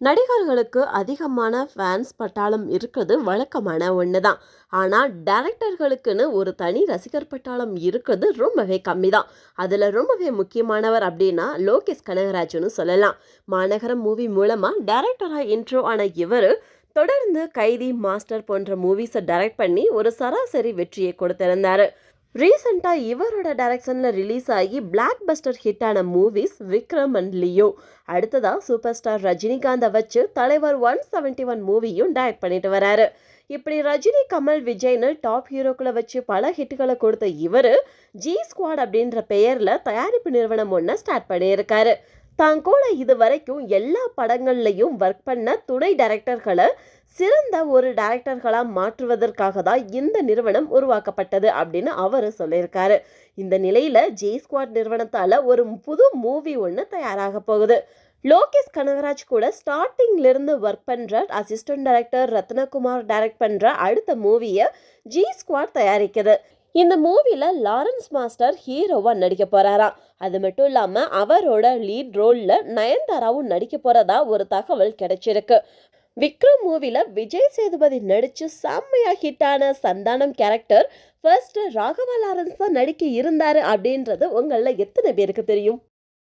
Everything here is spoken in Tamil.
நடிகர்களுக்கு அதிகமான ஃபேன்ஸ் பட்டாளம் இருக்கிறது வழக்கமான ஒன்று தான் ஆனால் டேரக்டர்களுக்குன்னு ஒரு தனி ரசிகர் பட்டாளம் இருக்கிறது ரொம்பவே கம்மி தான் அதில் ரொம்பவே முக்கியமானவர் அப்படின்னா லோகேஷ் கனகராஜ்னு சொல்லலாம். மாநகரம் மூவி மூலமாக டேரக்டராக இன்ட்ரோ ஆன இவர் தொடர்ந்து கைதி மாஸ்டர் போன்ற மூவிஸை டைரக்ட் பண்ணி ஒரு சராசரி வெற்றியை கொடுத்திருந்தார். ரீசெண்டாக இவரோட டைரக்ஷனில் ரிலீஸ் ஆகி பிளாக் பஸ்டர் ஹிட்டான மூவிஸ் விக்ரம் அண்ட் லியோ. அடுத்ததாக சூப்பர் ஸ்டார் ரஜினிகாந்தை வச்சு தலைவர் ஒன் செவன்ட்டி ஒன் மூவியும் டைரக்ட் பண்ணிட்டு வராரு. இப்படி ரஜினி கமல் விஜய்னு டாப் ஹீரோக்களை வச்சு பல ஹிட்டுகளை கொடுத்த இவர் ஜி ஸ்குவாட் அப்படின்ற பெயரில் தயாரிப்பு நிறுவனம் ஒன்று ஸ்டார்ட் பண்ணியிருக்காரு. தான் கூட இது வரைக்கும் எல்லா படங்கள்லையும் ஒர்க் பண்ண துணை டைரக்டர்களை சிறந்த ஒரு டைரக்டர்களாக மாற்றுவதற்காக தான் இந்த நிறுவனம் உருவாக்கப்பட்டது அப்படின்னு அவர் சொல்லியிருக்காரு. இந்த நிலையில் ஜே ஸ்குவாட் நிறுவனத்தால் ஒரு புது மூவி ஒன்று தயாராக போகுது. லோகேஷ் கனகராஜ் கூட ஸ்டார்டிங்லேருந்து ஒர்க் பண்ணுற அசிஸ்டன்ட் டைரக்டர் ரத்னகுமார் டைரக்ட் பண்ணுற அடுத்த மூவியை ஜி ஸ்குவாட் தயாரிக்குது. இந்த மூவியில் லாரன்ஸ் மாஸ்டர் ஹீரோவாக நடிக்க போகிறாராம் அது மட்டும் இல்லாமல் அவரோட லீட் ரோலில் நயன்தாராவும் நடிக்க போகிறதா ஒரு தகவல் கிடைச்சிருக்கு. விக்ரம் மூவியில் விஜய் சேதுபதி நடித்து செம்மையாக ஹிட்டான சந்தானம் கேரக்டர் ஃபர்ஸ்ட் ராகவா லாரன்ஸ் தான் நடிக்க இருந்தார் அப்படின்றது உங்களில் எத்தனை பேருக்கு தெரியும்?